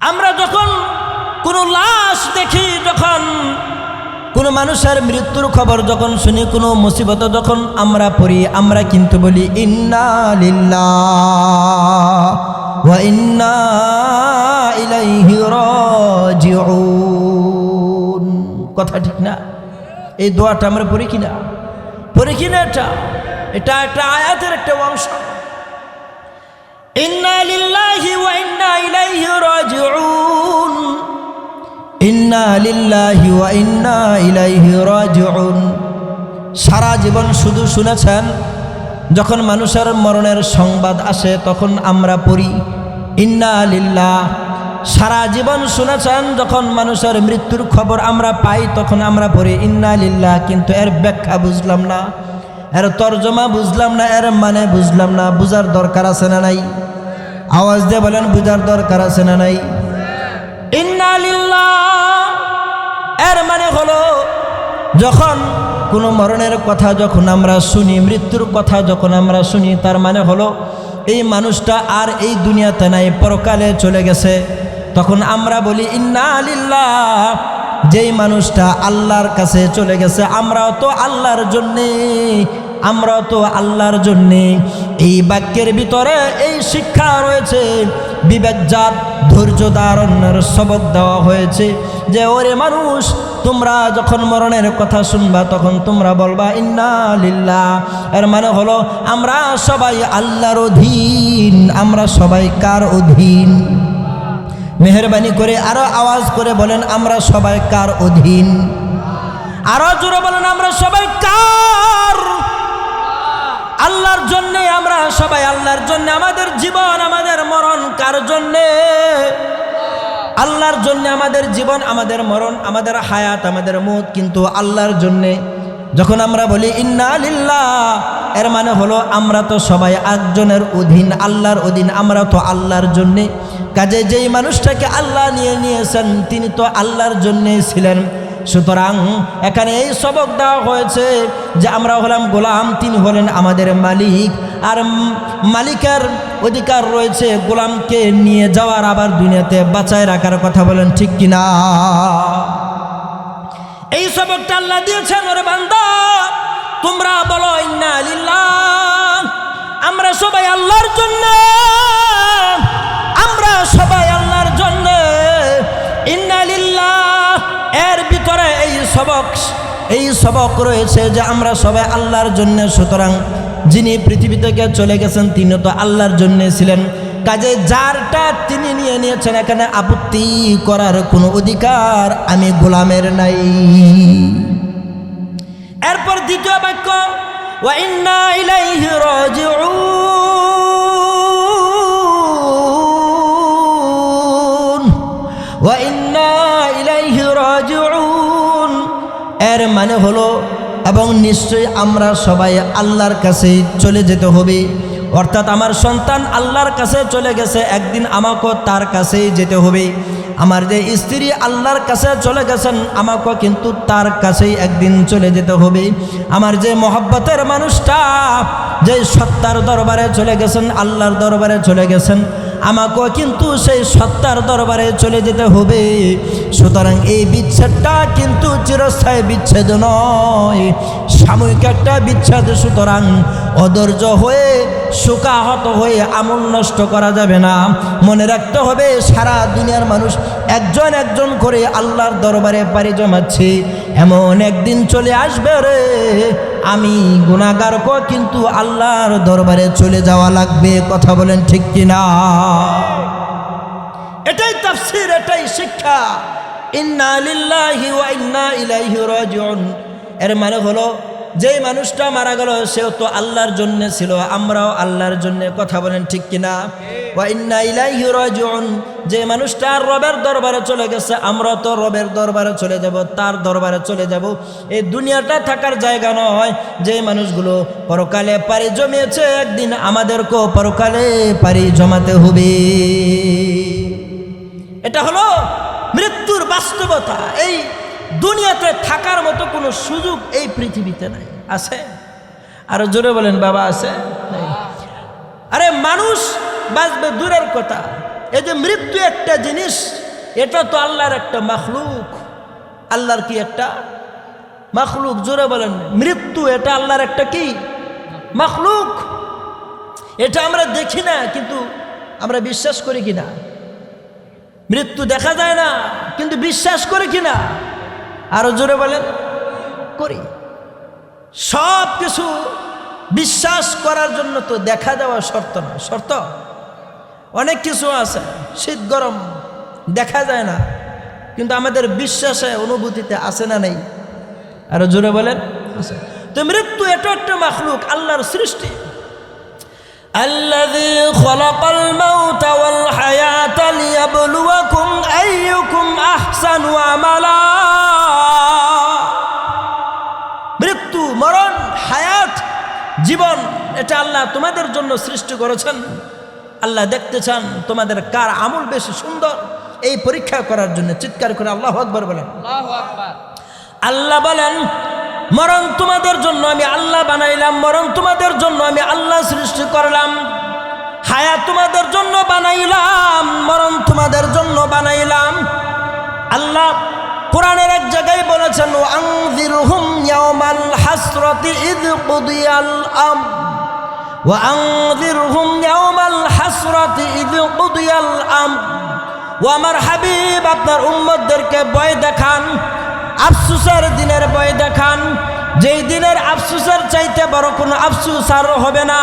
আমরা যখন কোনো লাশ দেখি, যখন কোনো মানুষের মৃত্যুর খবর যখন শুনি, কোনো মুসিবত যখন আমরা পড়ি, আমরা কিন্তু বলি, ইন্না ওয়া কথা ঠিক না? এই দোয়াটা আমরা পড়ি কিনা? পড়ি কিনা এটা? এটা একটা আয়াতের একটা অংশ। ইন্না সারা জীবন শুধু শুনেছেন, যখন মানুষের মরণের সংবাদ আসে তখন আমরা পড়ি, ইন্না লিল্লাহ সারা জীবন শুনেছেন, যখন মানুষের মৃত্যুর খবর আমরা পাই তখন আমরা পড়ি, ইন্না লিল্লাহ কিন্তু এর ব্যাখ্যা বুঝলাম না। এর তর্জমা বুঝলাম না, এর মানে বুঝলাম না, বুঝার দরকার আছে না নাই? আওয়াজ দিয়ে বলেন, বুঝার দরকার আছে না নাই? এর মানে হলো, যখন কোনো মরণের কথা যখন আমরা শুনি, মৃত্যুর কথা যখন আমরা শুনি, তার মানে হলো, এই মানুষটা আর এই দুনিয়াতে নাই, পরকালে চলে গেছে। তখন আমরা বলি, ইন্না লিল্লাহ। যেই মানুষটা আল্লাহর কাছে চলে গেছে, আমরাও তো আল্লাহর জন্যে আমরাও তো আল্লাহর জন্যে এই বাক্যের ভিতরে এই শিক্ষা রয়েছে। বিবেকজাত ধৈর্য ধারণের শবদ দেওয়া হয়েছে যে, ওরে মানুষ, তোমরা যখন মরণের কথা শুনবা, তখন তোমরা বলবা, ইন্না লিল্লাহ। এর মানে হলো, আমরা সবাই আল্লাহর অধীন, আমরা সবাই কার অধীন? মেহরবানি করে আরও আওয়াজ করে বলেন, আমরা সবাই কার অধীন? আরও জোরে বলেন, আমরা সবাই কার আল্লাহর জন্যে আমরা সবাই আল্লাহর জন্য, আমাদের জীবন, আমাদের মরণ কার জন্যে? আল্লাহর জন্য আমাদের জীবন, আমাদের মরণ, আমাদের হায়াত, আমাদের মত কিন্তু আল্লাহর জন্যে। যখন আমরা বলি ইন্না লিল্লাহ, এর মানে হলো আমরা তো সবাই একজনের অধীন, আল্লাহর অধীন, আমরা তো আল্লাহর জন্যে। কাজে যেই মানুষটাকে আল্লাহ নিয়ে নিয়েছেন, তিনি তো আল্লাহর জন্যে ছিলেন। সুতরাং এখানে এই সবক দেওয়া হয়েছে যে আমরা হলাম গোলাম, তিনি হলেন আমাদের মালিক। আর মালিকের অধিকার রয়েছে গোলামকে নিয়ে যাওয়ার, আবার দুনিয়াতে বাঁচায় রাখার কথা বলেন, ঠিক কিনা? এই সবকটা আল্লাহ দিয়েছেন, ওরে বান্দা। তোমরা বলো আমরা সবাই আল্লাহর জন্য। আমরা সবাই সবক, এই সবক রয়েছে যে আমরা সবাই আল্লাহর জন্য, সুতরাং যিনি পৃথিবী থেকে চলে গেছেন, তিনি তো আল্লাহর জন্যে ছিলেন। কাজে যারটা তিনি নিয়ে নিয়েছেন, এখানে আপত্তি করার কোনো অধিকার আমি গোলামের নাই। এরপর দ্বিতীয় বাক্য, ওয়া ইন্না ইলাইহি রাজিউন। এর মানে হলো, এবং নিশ্চয়ই আমরা সবাই আল্লাহর কাছে চলে যেতে হবে। অর্থাৎ আমার সন্তান আল্লাহর কাছে চলে গেছে, একদিন আমাকেও তার কাছেই যেতে হবে। আমার যে স্ত্রী আল্লাহর কাছে চলে গেছেন, আমাকেও কিন্তু তার কাছেই একদিন চলে যেতে হবে। আমার যে মহব্বতের মানুষটা, যে সত্তার দরবারে চলে গেছেন, আল্লাহর দরবারে চলে গেছেন আমাকেও কিন্তু সেই সত্তার দরবারে চলে যেতে হবে। সুতরাং এই বিচ্ছেদটা কিন্তু চিরস্থায়ী বিচ্ছেদ নয়। সাময়িক একটা বিচ্ছেদ, সুতরাং অধৈর্য হয়ে, শোকাহত হয়ে আমল নষ্ট করা যাবে না। মনে রাখতে হবে, সারা দুনিয়ার মানুষ একজন একজন করে আল্লাহর দরবারে পাড়ি জমাচ্ছে। এমন একদিন চলে আসবে রে। আমি গুণাগারকেও কিন্তু আল্লাহর দরবারে চলে যাওয়া লাগবে। কথা বলেন ঠিক কিনা? এটাই তাফসির, এটাই শিক্ষা। ইন্না লিল্লাহি ওয়া ইন্না ইলাইহি রাজিউন। এর মানে হলো, যেই মানুষটা মারা গেল, সেও তো আল্লাহর জন্য ছিল। আমরাও আল্লাহর জন্য। কথা বলেন ঠিক কিনা? যে মানুষটা রবের দরবারে চলে গেছে, আমরা তো রবের দরবারে চলে যাব, তার দরবারে চলে যাব। এই দুনিয়াটা থাকার জায়গা নয়, যে মানুষগুলো পরকালে পারি জমিয়েছে, একদিন আমাদেরকেও পরকালে পারি জমাতে হবে। এটা হলো মৃত্যুর বাস্তবতা। এই দুনিয়াতে থাকার মতো কোনো সুযোগ এই পৃথিবীতে নাই। আছে? আরও জোরে বলেন, বাবা, আছে। আরে মানুষ বাঁচবে দূরের কথা। এই যে মৃত্যু একটা জিনিস, এটা তো আল্লাহর একটা মাখলুক। আল্লাহর কি একটা? মাখলুক, জোরে বলেন, মৃত্যু এটা আল্লাহর একটা কি? মাখলুক। এটা আমরা দেখি না, কিন্তু আমরা বিশ্বাস করি কি না মৃত্যু দেখা যায় না, কিন্তু বিশ্বাস করি কি না আরও জোরে বলেন, করি। সব কিছু বিশ্বাস করার জন্য তো দেখা দেওয়া শর্ত না শর্ত? অনেক কিছু আছে শীত গরম দেখা যায় না কিন্তু আমাদের বিশ্বাসে অনুভূতিতে আছে না নেই আরো জোরে বলেন আছে তো মৃত্যু এটা একটা মাখলুক আল্লাহর সৃষ্টি الذي خلق الموت والحياة ليبلوكم أيكم أحسن عملا মৃত্যু মরণ হায়াত জীবন এটা আল্লাহ তোমাদের জন্য সৃষ্টি করেছেন আল্লাহ দেখতে চান তোমাদের কার আমল বেশি সুন্দর এই পরীক্ষা করার জন্য চিৎকার করে আল্লাহ আকবর বলেন। আল্লাহ বলেন মরণ তোমাদের জন্য আমি আল্লাহ বানাইলাম মরণ তোমাদের জন্য আমি আল্লাহ সৃষ্টি করলাম। হায়া তোমাদের জন্য বানাইলাম মরণ তোমাদের জন্য বানাইলাম। আল্লাহ কোরআনের এক জায়গায় বলেছেন ও আংজিরহুম ইয়াউমাল হাসরাতি ইদ কুদিয়াল আম ইয়াউমাল হাসরাতি ইদ কুদিয়াল আম ও আমার হাবিব আপনার উম্মতদেরকে ভয় দেখান, আফসুসের দিনের ভয় দেখান। যেই দিনের আফসুসের চাইতে বড় কোনো আফসুস আর হবে না।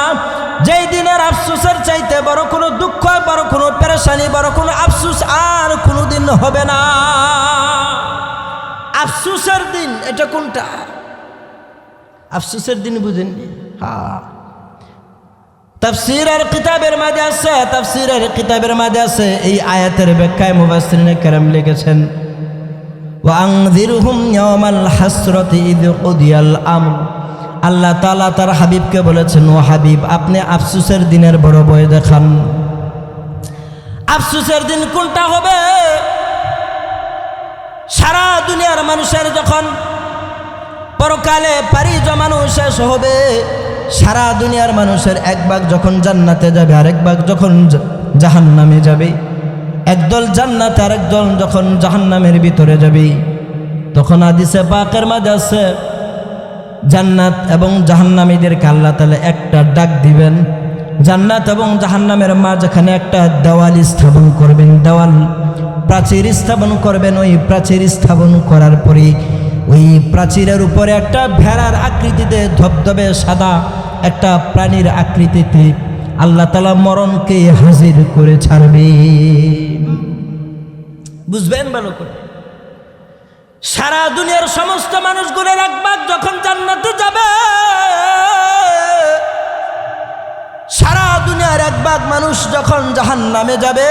যেই দিনের আফসুসের চাইতে বড় কোনো দুঃখ, বড় কোনো পেরেশানি, বড় কোনো আফসুস আর কোনো দিন হবে না। আফসুসের দিন, এটা কোনটা? আফসুসের দিন বুঝেননি? হ্যাঁ। তাফসিরের কিতাবের মাঝে আছে তাফসিরের কিতাবের মাঝে আছে। এই আয়াতের ব্যাখ্যায় মুবাসসিরিনে কেরাম লিখেছেন, ওয়াংযিরহুম ইয়াওমাল হাসরাতি ইদ কুদিয়াল আমর। আল্লাহ তাআলা তার হাবিবকে বলেছেন, ও হাবিব, আপনি আফসুসের দিনের বড় ভয় দেখান। আফসুসের দিন কোনটা হবে? সারা দুনিয়ার মানুষের যখন পরকালে পারি জমানো শেষ হবে সারা দুনিয়ার মানুষের এক ভাগ যখন জান্নাতে যাবে আর এক ভাগ যখন জাহান নামে যাবে। একদল জান্নাতে আর একদল যখন জাহান্নামের ভিতরে যাবে। তখন আদিসে পাকের মাঝে আছে, জান্নাত এবং জাহান্নামীদেরকে আল্লাহ তালে একটা ডাক দিবেন। জান্নাত এবং জাহান্নামের মাঝখানে একটা দেওয়াল স্থাপন করবেন। দেওয়াল প্রাচীর স্থাপন করবেন। ওই প্রাচীর স্থাপন করার পরে ওই প্রাচীরের উপরে একটা ভেড়ার আকৃতিতে ধবধবে সাদা একটা প্রাণীর আকৃতিতে আল্লাহ তালা মরণকে হাজির করে ছাড়বে। বুঝবেন ভালো করে? সারা দুনিয়ার সমস্ত মানুষগুলোর একবার যখন জান্নাতে যাবে, সারা দুনিয়ার এক ভাগ মানুষ যখন জাহান নামে যাবে,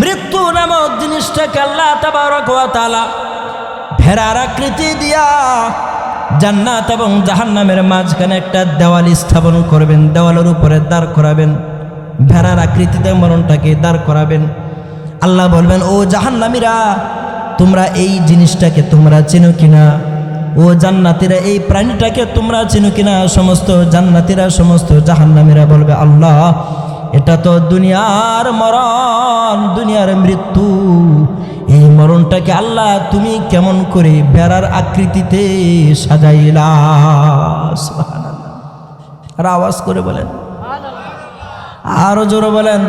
মৃত্যু নামক জিনিসটাকে আল্লাহ তাবারক ভেড়ার আকৃতি দিয়া জান্নাত এবং জাহান্নামের মাঝখানে একটা দেওয়াল স্থাপন করবেন, দেওয়ালের উপরে দাঁড় করাবেন। ভেড়ার আকৃতিতে মরণটাকে দাঁড় করাবেন। আল্লাহ বলবেন, ও জাহান্নামীরা, তোমরা এই জিনিসটাকে তোমরা চেনো কিনা? ও জান্নাতিরা, এই প্রাণীটাকে তোমরা চেনো কিনা? সমস্ত জান্নাতিরা, সমস্ত জাহান্নামীরা বলবে, আল্লাহ, এটা তো দুনিয়ার মরণ, দুনিয়ার মৃত্যু। মরণটাকে আল্লাহ তুমি কেমন করে বেড়ার আকৃতিতে সাজাইলা? আওয়াজ করে বলেন। আরও জোরে বলেন।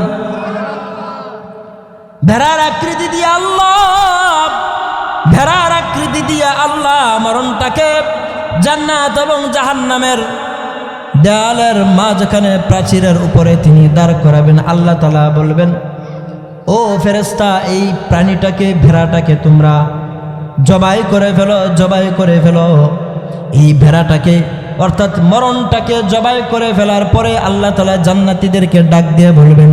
ভেড়ার আকৃতি দিয়ে আল্লাহ ভেড়ার আকৃতি দিয়ে আল্লাহ মরণটাকে জান্নাত এবং জাহান্নামের দেয়ালের মাঝখানে প্রাচীরের উপরে তিনি দাঁড় করাবেন। আল্লাহ তালা বলবেন ও ফেরেস্তা এই প্রাণীটাকে, ভেড়াটাকে তোমরা জবাই করে ফেলো, জবাই করে ফেলো। এই ভেড়াটাকে, অর্থাৎ মরণটাকে জবাই করে ফেলার পরে আল্লাহ তালা জান্নাতিদেরকে ডাক দিয়ে বলবেন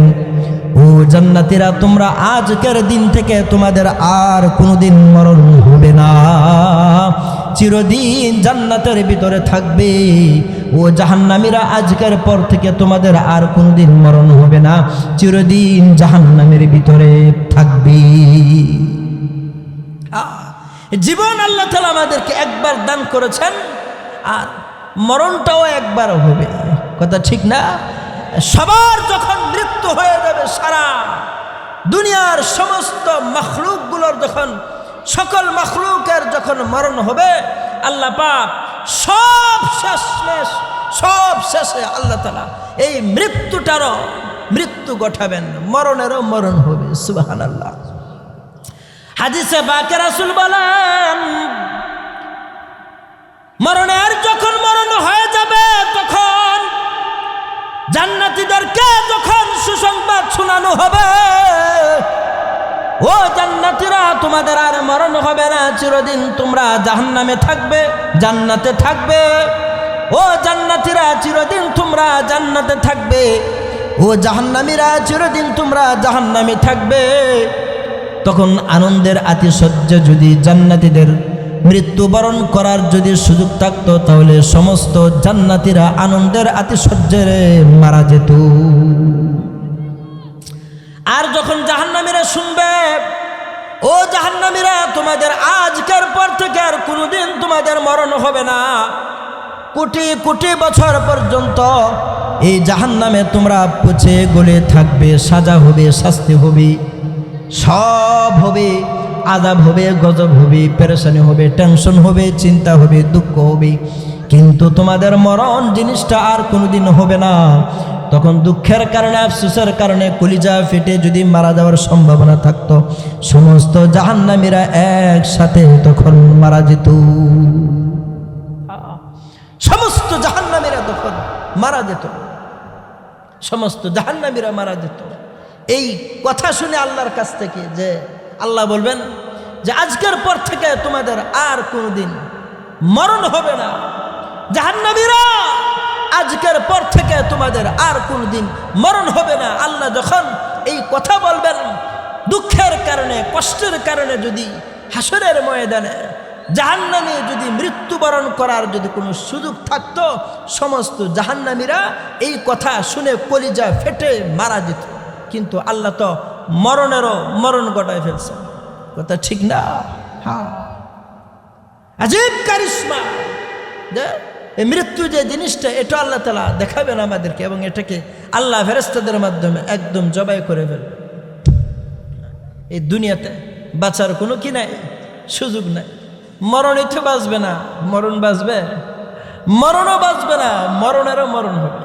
ও জান্নাতিরা, তোমরা আজকের দিন থেকে তোমাদের আর কোনোদিন মরণ হবে না। চিরদিন জান্নাতের ভিতরে থাকবে। ও জাহান্নামীরা, আজকের পর থেকে তোমাদের আর কোনোদিন মরণ হবে না। চিরদিন জাহান্নামের ভিতরে থাকবে। জীবন আল্লাহ তালা আমাদেরকে একবার দান করেছেন, আর মরণটাও একবার হবে। কথা ঠিক না? সবার যখন মৃত্যু হয়ে যাবে সারা দুনিয়ার সমস্ত মখলুকগুলোর যখন, সকল মখলুকের যখন মরণ হবে, আল্লাহ পাক সব শেষ সব শেষে আল্লাহ তালা এই মৃত্যুটারও মৃত্যু গঠাবেন, মরণেরও মরণ হবে সুবাহান আল্লাহ হাদিসে বাকে রাসুল বলেন, মরণের যখন মরণ হয়ে জান্নাতীদেরকে যখন সুসংবাদ শোনানো হবে, ও জান্নাতীরা, তোমাদের আর মরণ হবে না, চিরদিন তোমরা জাহান্নামে থাকবে, জান্নাতে থাকবে। ও জান্নাতীরা, চিরদিন তোমরা জান্নাতে থাকবে। ও জাহান্নামীরা, চিরদিন তোমরা জাহান্নামে থাকবে। তখন আনন্দের আতিশয্য যদি জান্নাতীদের মৃত্যুবরণ করার যদি সুযোগ থাকতো, তাহলে সমস্ত জান্নাতীরা আনন্দের আতিশয্যের মারা যেত। আর যখন জাহান্নামীরা শুনবে, ও জাহান্নামীরা, তোমাদের আজকের পর থেকে আর কোনোদিন তোমাদের মরণ হবে না। কোটি কোটি বছর পর্যন্ত এই জাহান্নামে তোমরা পচে গলে থাকবে, সাজা হবে, শাস্তি হবে, সব হবে। আদাব হবে, গজব হবে, পেরেশানি হবে, টেনশন হবে, চিন্তা হবে, দুঃখ হবে। কিন্তু তোমাদের মরণ জিনিসটা আর কোনোদিন হবে না। তখন দুঃখের কারণে, আফসোসের কারণে কলিজা ফেটে যদি মারা যাওয়ার সম্ভাবনা থাকতো, সমস্ত জাহান্নামীরা একসাথে তখন মারা যেত। সমস্ত জাহান্নামীরা তখন মারা যেত। সমস্ত জাহান্নামীরা মারা যেত। এই কথা শুনে আল্লাহর কাছ থেকে যে আল্লাহ বলবেন যে আজকের পর থেকে তোমাদের আর কোনোদিন মরণ হবে না। জাহান্নামীরা, আজকের পর থেকে তোমাদের আর কোনোদিন মরণ হবে না। আল্লাহ যখন এই কথা বলবেন, দুঃখের কারণে, কষ্টের কারণে যদি হাসরের ময়দানে জাহান্নামে যদি মৃত্যুবরণ করার যদি কোনো সুযোগ থাকতো, সমস্ত জাহান্নামীরা এই কথা শুনে কলিজা ফেটে মারা যেত। কিন্তু আল্লাহ তো মরণেরও মরণ ঘটায় ফেলছে। কথা ঠিক না? হ্যাঁ এই মৃত্যু যে জিনিসটা, এটা আল্লাহ তালা দেখাবেন আমাদেরকে এবং এটাকে আল্লাহ ফেরেস্তাদের মাধ্যমে একদম জবাই করে ফেলবে। এই দুনিয়াতে বাঁচার কোনো কি নাই, সুযোগ নাই। মরণই তো বাঁচবে না, মরণ বাঁচবে, মরণও বাঁচবে না, মরণেরও মরণ হবে।